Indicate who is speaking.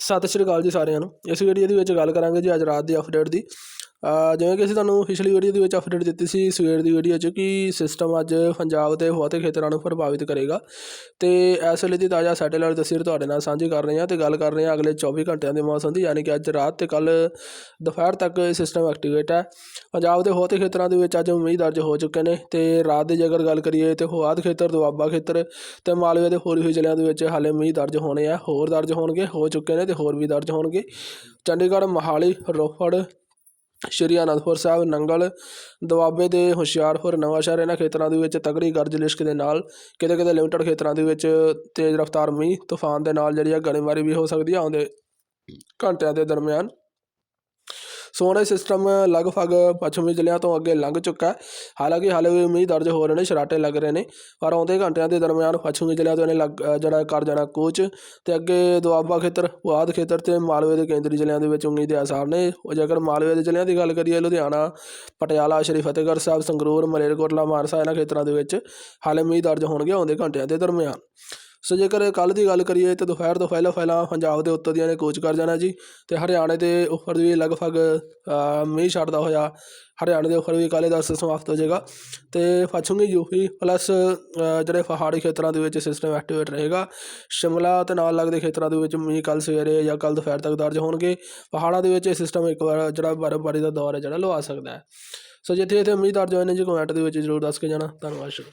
Speaker 1: ਸਤਿ ਸ਼੍ਰੀ ਅਕਾਲ ਜੀ ਸਾਰਿਆਂ ਨੂੰ। ਇਸ ਵੀਡੀਓ ਦੇ ਵਿੱਚ ਗੱਲ ਕਰਾਂਗੇ ਜੀ ਅੱਜ ਰਾਤ ਦੀ ਅਪਡੇਟ ਦੀ। ਜਿਵੇਂ ਕਿ ਅਸੀਂ ਤੁਹਾਨੂੰ ਪਿਛਲੀ ਵੀਡੀਓ ਦੇ ਵਿੱਚ ਅਪਡੇਟ ਦਿੱਤੀ ਸੀ, ਸਵੇਰ ਦੀ ਵੀਡੀਓ 'ਚ ਕਿ ਸਿਸਟਮ ਅੱਜ ਪੰਜਾਬ ਦੇ ਬਹੁਤੇ ਖੇਤਰਾਂ ਨੂੰ ਪ੍ਰਭਾਵਿਤ ਕਰੇਗਾ। ਤੇ ਇਸ ਵੇਲੇ ਦੀ ਤਾਜ਼ਾ ਸੈਟੇਲਾਈਟ ਤਸਵੀਰ ਤੁਹਾਡੇ ਨਾਲ ਸਾਂਝੀ ਕਰ ਰਹੇ ਹਾਂ ਤੇ ਗੱਲ ਕਰ ਰਹੇ ਹਾਂ ਅਗਲੇ 24 ਘੰਟਿਆਂ ਦੇ ਮੌਸਮ ਦੀ, ਯਾਨੀ ਕਿ ਅੱਜ ਰਾਤ ਤੇ ਕੱਲ ਦੁਪਹਿਰ ਤੱਕ ਇਹ ਸਿਸਟਮ ਐਕਟੀਵੇਟ ਹੈ। ਪੰਜਾਬ ਦੇ ਬਹੁਤੇ ਖੇਤਰਾਂ ਦੇ ਵਿੱਚ ਅੱਜ ਮੀਂਹ ਦਰਜ ਹੋ ਚੁੱਕੇ ਨੇ ਤੇ ਰਾਤ ਦੀ ਜੇਕਰ ਗੱਲ ਕਰੀਏ ਤੇ ਹੋਆਦ ਖੇਤਰ, ਦੁਆਬਾ ਖੇਤਰ ਤੇ ਮਾਲਵੇ ਦੇ ਹੋਰ ਵੀ ਜ਼ਿਲ੍ਹਿਆਂ ਦੇ ਵਿੱਚ ਹਾਲੇ ਮੀਂਹ ਦਰਜ ਹੋਣੇ ਆ, ਹੋਰ ਦਰਜ ਹੋਣਗੇ, ਹੋ ਚੁੱਕੇ ਨੇ ਤੇ ਹੋਰ ਵੀ ਦਰਜ ਹੋਣਗੇ। ਚੰਡੀਗੜ੍ਹ, ਮੋਹਾਲੀ, ਰੋਪੜ ਸ਼੍ਰੀ ਅਨੰਦਪੁਰ ਸਾਹਿਬ ਨੰਗਲ ਦੁਆਬੇ ਦੇ ਹੁਸ਼ਿਆਰਪੁਰ ਨਵਾਂਸ਼ਹਿਰ ਇਹਨਾਂ ਖੇਤਰਾਂ ਦੇ ਵਿੱਚ ਤਗੜੀ ਗਰਜ ਲਿਸ਼ਕ ਦੇ ਨਾਲ ਕਿਤੇ ਕਿਤੇ ਲਿਮਟਡ ਖੇਤਰਾਂ ਦੇ ਵਿੱਚ ਤੇਜ਼ ਰਫ਼ਤਾਰ ਮੀਂਹ, ਤੂਫਾਨ ਦੇ ਨਾਲ ਜਿਹੜੀ ਆ ਗੜੇਮਾਰੀ ਵੀ ਹੋ ਸਕਦੀ ਆ ਆਉਂਦੇ ਘੰਟਿਆਂ ਦੇ ਦਰਮਿਆਨ। ਸੋਹਣੇ ਸਿਸਟਮ ਲਗਭਗ ਪੱਛਮੀ ਜ਼ਿਲ੍ਹਿਆਂ ਤੋਂ ਅੱਗੇ ਲੰਘ ਚੁੱਕਾ ਹੈ। ਹਾਲਾਂਕਿ ਹਾਲੇ ਵੀ ਮੀਂਹ ਦਰਜ ਹੋ ਰਹੇ ਨੇ ਸ਼ਰਾਟੇ ਲੱਗ ਰਹੇ ਨੇ ਪਰ ਆਉਂਦੇ ਘੰਟਿਆਂ ਦੇ ਦਰਮਿਆਨ ਪੱਛਮੀ ਜ਼ਿਲ੍ਹਿਆਂ ਤੋਂ ਇਹਨੇ ਲੱਗ ਅ, ਜਿਹੜਾ ਕਰ ਜਾਣਾ ਕੋਚ ਤੇ ਅੱਗੇ ਦੁਆਬਾ ਖੇਤਰ ਪੁਆਧ ਖੇਤਰ ਤੇ ਮਾਲਵੇ ਦੇ ਕੇਂਦਰੀ ਜ਼ਿਲ੍ਹਿਆਂ ਦੇ ਵਿੱਚ ਉਮੀਦ ਦੇ ਆਸਾਰ ਨੇ। ਜੇਕਰ ਮਾਲਵੇ ਦੇ ਜ਼ਿਲ੍ਹਿਆਂ ਦੀ ਗੱਲ ਕਰੀਏ ਲੁਧਿਆਣਾ ਪਟਿਆਲਾ ਸ਼੍ਰੀ ਫਤਿਹਗੜ੍ਹ ਸਾਹਿਬ ਸੰਗਰੂਰ ਮਲੇਰਕੋਟਲਾ ਮਾਨਸਾ ਇਹਨਾਂ ਖੇਤਰਾਂ ਦੇ ਵਿੱਚ ਹਾਲੇ ਮੀਂਹ ਦਰਜ ਹੋਣਗੇ ਆਉਂਦੇ ਘੰਟਿਆਂ ਦੇ ਦਰਮਿਆਨ। ਸੋ ਜੇਕਰ ਕੱਲ੍ਹ ਦੀ ਗੱਲ ਕਰੀਏ ਤਾਂ ਦੁਪਹਿਰ ਤੋਂ ਪਹਿਲਾਂ ਪਹਿਲਾਂ ਪੰਜਾਬ ਦੇ ਉੱਤਰ ਦੀਆਂ ਨੇ ਕੋਚ ਕਰ ਜਾਣਾ ਜੀ ਅਤੇ ਹਰਿਆਣੇ ਦੇ ਉੱਪਰ ਵੀ ਲਗਭਗ ਮੀਂਹ ਛੱਡਦਾ ਹੋਇਆ ਹਰਿਆਣੇ ਦੇ ਉੱਪਰ ਵੀ ਕਾਲੇ ਦਸ ਸਮਾਪਤ ਹੋ ਜਾਏਗਾ ਤੇ ਪੱਛਮੀ ਯੂਪੀ ਪਲੱਸ ਜਿਹੜੇ ਪਹਾੜੀ ਖੇਤਰਾਂ ਦੇ ਵਿੱਚ ਸਿਸਟਮ ਐਕਟੀਵੇਟ ਰਹੇਗਾ, ਸ਼ਿਮਲਾ ਤੇ ਨਾਲ ਲੱਗਦੇ ਖੇਤਰਾਂ ਦੇ ਵਿੱਚ ਮੀਂਹ ਕੱਲ ਸਵੇਰੇ ਜਾਂ ਕੱਲ ਦੁਪਹਿਰ ਤੱਕ ਦਰਜ ਹੋਣਗੇ, ਪਹਾੜਾਂ ਦੇ ਵਿੱਚ ਇਹ ਸਿਸਟਮ ਇੱਕ ਵਾਰ ਜਿਹੜਾ ਬਰਫ਼ਬਾਰੀ ਦਾ ਦੌਰ ਹੈ ਜਿਹੜਾ ਲਵਾ ਸਕਦਾ ਹੈ। ਸੋ ਜਿੱਥੇ ਜਿੱਥੇ ਮੀਂਹ ਦਰਜ ਹੋਏ ਨੇ ਜੀ ਕਮੈਂਟ ਦੇ ਵਿੱਚ ਜ਼ਰੂਰ ਦੱਸ ਕੇ ਜਾਣਾ, ਧੰਨਵਾਦ ਸ਼ੁਕਰ